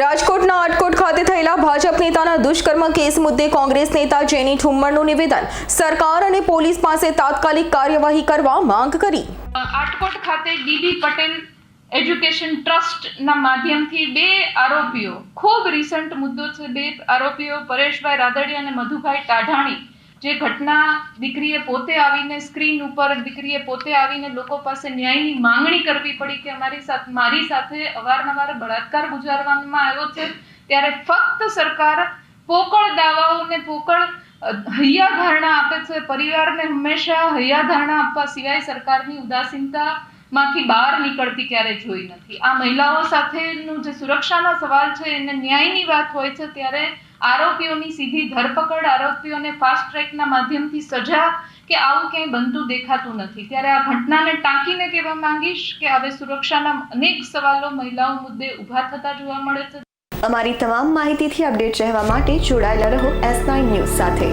રાજકોટના આટકોટ ખાતે થયેલા ભાજપ નેતાના દુષ્કર્મ કેસ મુદ્દે કોંગ્રેસ નેતા જેની ઠુમ્મરનું નિવેદન, સરકાર અને પોલીસ પાસે તાત્કાલિક કાર્યવાહી કરવા માંગ કરી. આટકોટ ખાતે ડીબી પટેલ એજ્યુકેશન ટ્રસ્ટના માધ્યમથી બે આરોપીઓ, ખૂબ રિસન્ટ મુદ્દો છે બે આરોપીઓ, પરેશભાઈ રાદડિયા અને મધુભાઈ ટાઢાણી જે ઘટના દીકરીએ પોતે આવીને સ્ક્રીન ઉપર દીકરીએ પોતે આવીને લોકો પાસે ન્યાયની માંગણી કરવી પડી કે અમારી સાથે, મારી સાથે અવારનવાર બળાત્કાર ગુજારવામાં આવ્યો છે, ત્યારે ફક્ત સરકાર પોકળ દાવાઓને પોકળ હૈયા ધારણા આપે છે. પરિવારને હંમેશા હૈયા ધારણા આપવા સિવાય સરકારની ઉદાસીનતા માંથી બહાર નીકળતી ક્યારે જોઈ નથી. આ મહિલાઓ સાથેનું જે સુરક્ષાનો સવાલ છે, એને ન્યાયની વાત હોય છે, ત્યારે આરોપીઓની સીધી ધરપકડ આરોપીઓને ફાસ્ટ ટ્રેકના માધ્યમથી સજા કે આવું ક્યાંય બનતું દેખાતું નથી. ત્યારે આ ઘટનાને ટાંકીને કહેવા માંગીશ કે હવે સુરક્ષાના અનેક સવાલો મહિલાઓ મુદ્દે ઊભા થતા જોવા મળે છે. અમારી તમામ માહિતીથી અપડેટ રહેવા માટે જોડાયેલા રહો એસ નાઇન ન્યૂઝ સાથે.